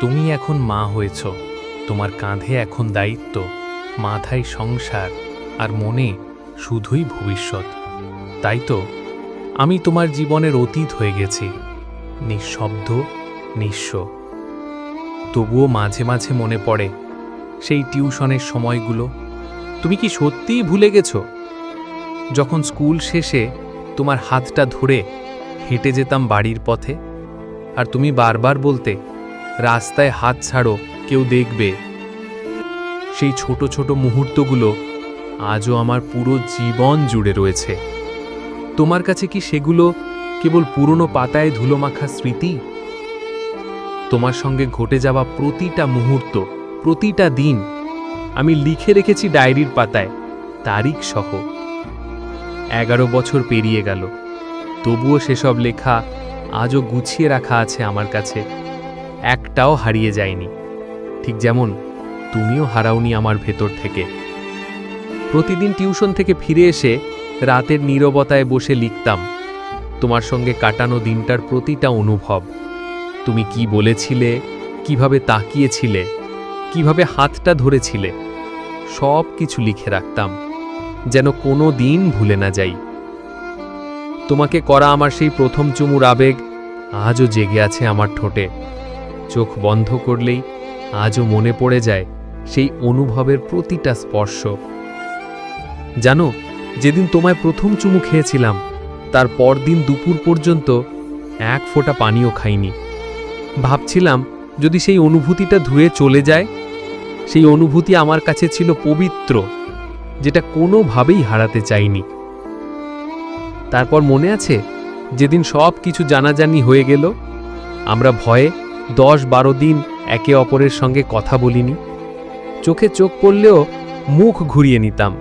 তুমি এখন মা হয়েছ। তোমার কাঁধে এখন দায়িত্ব, মাথায় সংসার, আর মনে শুধুই ভবিষ্যৎ। তাই তো, আমি তোমার জীবনের অতীত হয়ে গেছি, নিঃশব্দ, নিঃস্ব। তবুও মাঝে মাঝে মনে পড়ে সেই টিউশনের সময়গুলো, তুমি কি সত্যিই ভুলে গেছো? যখন স্কুল শেষে তোমার হাতটা ধরে হেঁটে যেতাম বাড়ির পথে, আর তুমি বারবার বলতে রাস্তায় হাত ছাড়ো, কেউ দেখবে। সেই ছোট ছোট মুহূর্তগুলো আজও আমার পুরো জীবন জুড়ে রয়েছে। তোমার কাছে কি সেগুলো কেবল পুরনো পাতায় ধুলোমাখা স্মৃতি? তোমার সঙ্গে ঘটে যাওয়া প্রতিটা মুহূর্ত, প্রতিটা দিন আমি লিখে রেখেছি ডায়েরির পাতায়, তারিখ সহ। এগারো বছর পেরিয়ে গেল, তবুও সেসব লেখা আজও গুছিয়ে রাখা আছে আমার কাছে। একটাও হারিয়ে যায়নি। ঠিক যেমন তুমিও হারাওনি আমার ভেতর থেকে। প্রতিদিন টিউশন থেকে ফিরে এসে রাতের নীরবতায় বসে লিখতাম, তোমার সঙ্গে কাটানো দিনটার প্রতিটা অনুভব। তুমি কি বলেছিলে? কীভাবে তাকিয়েছিলে? কীভাবে হাতটা ধরেছিলে? সব কিছু লিখে রাখতাম, যেন কোনো দিন ভুলে না যাই। তোমাকে করা আমার সেই প্রথম চুমুর আবেগ আজও জেগে আছে আমার ঠোঁটে। চোখ বন্ধ করলেই আজও মনে পড়ে যায় সেই অনুভবের প্রতিটা স্পর্শ। জানো, যেদিন তোমায় প্রথম চুমু খেয়েছিলাম, তার পরদিন দুপুর পর্যন্ত এক ফোঁটা পানিও খাইনি। ভাবছিলাম, যদি সেই অনুভূতিটা ধুয়ে চলে যায়, সেই অনুভূতি আমার কাছে ছিল পবিত্র, যেটা কোনোভাবেই হারাতে চাইনি। তারপর মনে আছে, যেদিন সব কিছু জানাজানি হয়ে গেল, আমরা ভয়ে দশ বারো দিন একে অপরের সঙ্গে কথা বলিনি। চোখে চোখ পড়লেও মুখ ঘুরিয়ে নিতাম।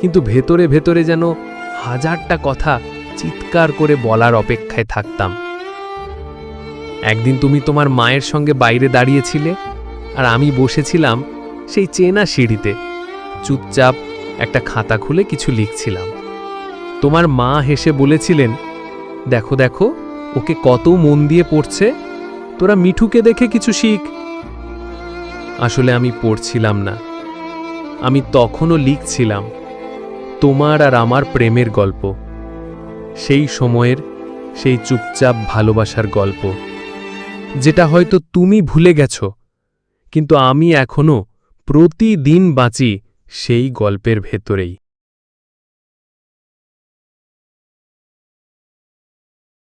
কিন্তু ভেতরে ভেতরে যেন হাজারটা কথা চিৎকার করে বলার অপেক্ষায় থাকতাম। একদিন তুমি তোমার মায়ের সঙ্গে বাইরে দাঁড়িয়েছিলে আর আমি বসেছিলাম সেই চেনা সিঁড়িতে। চুপচাপ একটা খাতা খুলে কিছু লিখছিলাম। তোমার মা হেসে বলেছিলেন, দেখো দেখো, ওকে কত মন দিয়ে পড়ছে তোরা মিঠুকে দেখে কিছু শিখ। আসলে আমি পড়ছিলাম না। আমি তখনও লিখছিলাম, তোমার আর আমার প্রেমের গল্প। সেই সময়ের সেই চুপচাপ ভালোবাসার গল্প। যেটা হয়তো তুমি ভুলে গেছো, কিন্তু আমি এখনও প্রতিদিন বাঁচি সেই গল্পের ভেতরেই।